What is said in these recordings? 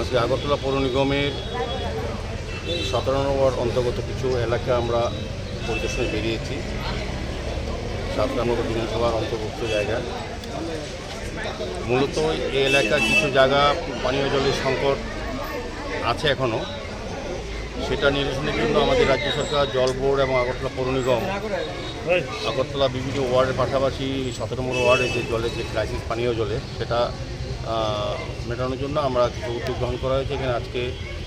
আজকে আগরতলা পৌর নিগমের সতেরো নম্বর অন্তর্গত কিছু এলাকা আমরা পরিদর্শনে বেরিয়েছি। সাতটা নম্বর বিধানসভার অন্তর্ভুক্ত জায়গা। মূলত এই এলাকার কিছু জায়গা পানীয় জলের সংকট আছে এখনও সেটা নিরসনের জন্য আমাদের রাজ্য সরকার, জল বোর্ড এবং আগরতলা পৌর নিগম, আগরতলা বিভিন্ন ওয়ার্ডের পাশাপাশি সতেরো নম্বর ওয়ার্ডে যে জলের যে ক্রাইসিস পানীয় জলে, সেটা মেটানোর জন্য আমরা কিছু উদ্যোগ গ্রহণ করা হয়েছে। এখানে আজকে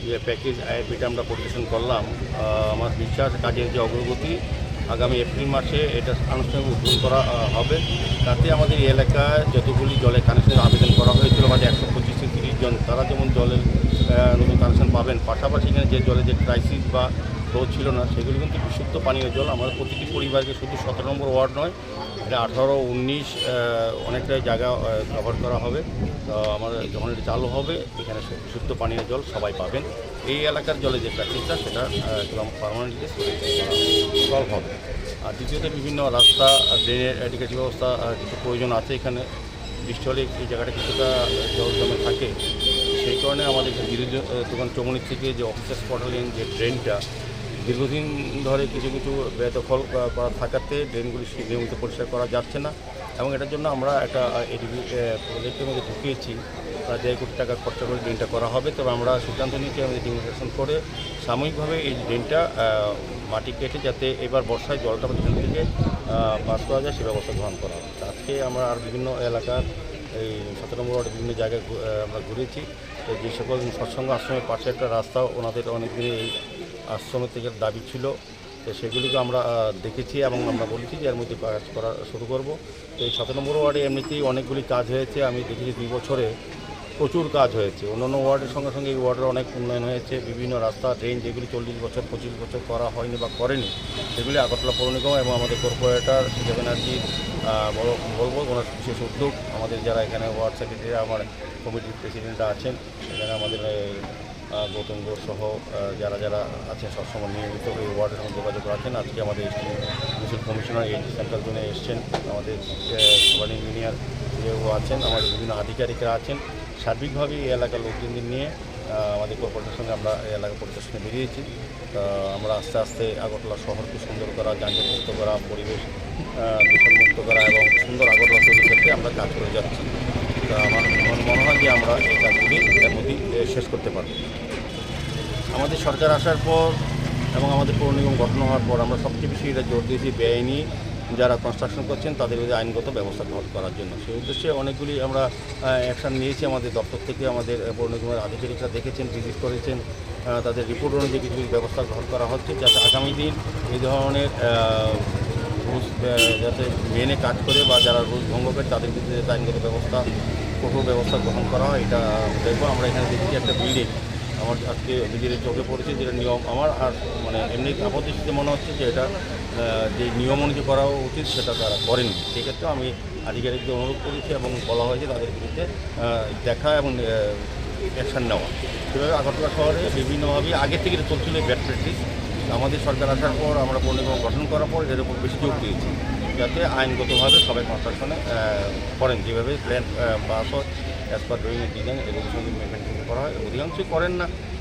যে প্যাকেজ আইপিটা আমরা পরিবেশন করলাম আমার বিশ্বাস, কাজের যে অগ্রগতি, আগামী এপ্রিল মাসে এটা আনুষ্ঠানিক উদ্বোধন করা হবে। তাতে আমাদের এই এলাকায় যতগুলি জলের কানেকশনের আবেদন করা হয়েছিল আমাদের একশো পঁচিশ তিরিশ জন, তারা যেমন জলের নতুন কানেকশন পাবেন, পাশাপাশি এখানে যে জলের যে ক্রাইসিস বা রোদ ছিল না। সেগুলি কিন্তু বিশুদ্ধ পানীয় জল। আমাদের প্রতিটি পরিবারকে শুধু সতেরো নম্বর ওয়ার্ড নয়, এটা আঠারো, উনিশ অনেকটাই জায়গা কভার করা হবে। আমার যখন এটা চালু হবে, এখানে বিশুদ্ধ পানীয় জল সবাই পাবেন। এই এলাকার জলে যে প্র্যাকটিসটা সেটা পারমানেন্টলি সলভ হবে। আর দ্বিতীয়ত বিভিন্ন রাস্তা ড্রেনের এডিকেটিভ ব্যবস্থা কিছু প্রয়োজন আছে এখানে। বৃষ্টি এই জায়গাটা কিছুটা জল জমে থাকে। সেই কারণে আমাদের বিরোধী দোকান চমনি থেকে যে অফিসার্স কোয়ার্টার যে ড্রেনটা দীর্ঘদিন ধরে কিছু কিছু বেদখল করা- থাকাতে ড্রেনগুলি নিয়মিত পরিষ্কার করা যাচ্ছে না এবং এটার জন্য আমরা একটা প্রজেক্টের মধ্যে ঢুকিয়েছি। প্রায় দেড় কোটি টাকা খরচা করে ড্রেনটা করা হবে। তবে আমরা সিদ্ধান্ত নিয়েছি আমাদের ডিমিগ্রেশন করে সাময়িকভাবে এই ড্রেনটা মাটি কেটে যাতে এবার বর্ষায় জলটা এখান থেকে পাস করা যায়, সে ব্যবস্থা গ্রহণ করা হবে। আজকে আমরা আর বিভিন্ন এলাকার এই সতেরো নম্বর বিভিন্ন জায়গায় আমরা ঘুরেছি। তো যে সকল সৎসঙ্গ আশ্রমের পাশে একটা রাস্তা, ওনাদের অনেক দিনে এই আশ্রমের থেকে দাবি ছিল, তো সেগুলিকে আমরা দেখেছি এবং আমরা বলেছি যে এর মধ্যে কাজ করা শুরু করব। তো এই সতেরো নম্বর ওয়ার্ডে এমনিতেই অনেকগুলি কাজ হয়েছে, আমি দেখেছি দুই বছরে প্রচুর কাজ হয়েছে। অন্যান্য ওয়ার্ডের সঙ্গে সঙ্গে এই ওয়ার্ডের অনেক উন্নয়ন হয়েছে, বিভিন্ন রাস্তা ড্রেন যেগুলি চল্লিশ বছর, পঁচিশ বছর করা হয়নি বা করেনি, সেগুলি আগরতলা পৌর নিগম এবং আমাদের কর্পোরেটর শিখা ব্যানার্জি বলব, ওনার বিশেষ উদ্যোগ। আমাদের যারা এখানে ওয়ার্ড সেক্রেটারি, আমার কমিটির প্রেসিডেন্টরা আছেন এখানে আমাদের গৌতম ঘোষ সহ যারা যারা আছেন সবসময় নিয়মিত এই ওয়ার্ডের সঙ্গে যোগাযোগ রাখেন। আজকে আমাদের মিউনিসিপাল কমিশনার এই সেন্ট্রাল জোনে এসছেন। আমাদের সুপার ইঞ্জিনিয়ার যেও আছেন, আমাদের বিভিন্ন আধিকারিকরা আছেন। সার্বিকভাবে এই এলাকার লোকজনদের নিয়ে আমাদের কর্পোরেটের সঙ্গে আমরা এই এলাকা পরিদর্শনে বেরিয়েছি। আমরা আস্তে আস্তে আগরতলা শহরকে সুন্দর করা, যানজটমুক্ত করা, পরিবেশ দূষণমুক্ত করা এবং সুন্দর আগরতলা তৈরি করতে আমরা কাজ করে যাচ্ছি। তা আমার আমার মনে হয় যে আমরা এই কাজগুলি এর মধ্যেই এ, শেষ করতে পারব। আমাদের সরকার আসার পর এবং আমাদের পৌর নিগম গঠন হওয়ার পর আমরা সবচেয়ে বেশি এটা জোর দিয়েছি বেআইনি যারা কনস্ট্রাকশন করছেন তাদের বিরুদ্ধে আইনগত ব্যবস্থা গ্রহণ করার জন্য। সেই উদ্দেশ্যে অনেকগুলি আমরা অ্যাকশান নিয়েছি আমাদের দপ্তর থেকে। আমাদের পৌর নিগমের আধিকারিকরা দেখেছেন ভিজিট করেছেন তাদের রিপোর্ট অনুযায়ী কিছু কিছু ব্যবস্থা গ্রহণ করা হচ্ছে যাতে আগামী দিন এই ধরনের রুলস যাতে মেনে কাজ করে বা যারা রুলস ভঙ্গ করে তাদের বিরুদ্ধে আইনগত ব্যবস্থা, কঠোর ব্যবস্থা গ্রহণ করা হয়, এটা দেখব। আমরা এখানে দেখছি একটা বিল্ডিং আমার আজকে নিজের চোখে পড়েছে যেটা নিয়ম, আমার আর মানে এমনি আপত্তিতে মনে হচ্ছে যে এটা যে নিয়ম অনুযায়ী করা উচিত সেটা তারা করেনি। সেক্ষেত্রে আমি আধিকারিকদের অনুরোধ করেছি এবং বলা হয়েছে তাদের বিরুদ্ধে দেখা এবং অ্যাকশান নেওয়া। সেভাবে আগরতলা শহরে বিভিন্নভাবে আগে থেকে চলছিল ব্যাড প্র্যাকটিস আমাদের সরকার আসার পর আমরা পূর্ণিমা গঠন করার পর এর উপর বেশি জোর দিয়েছি, যাতে আইনগতভাবে সবাই কনস্ট্রাকশনে করেন। যেভাবে প্ল্যান পাস হয় অ্যাজ পার ড্রয়িং ডিজাইন এগুলোর সঙ্গে মেনটেন করা হয়। অধিকাংশই করেন না।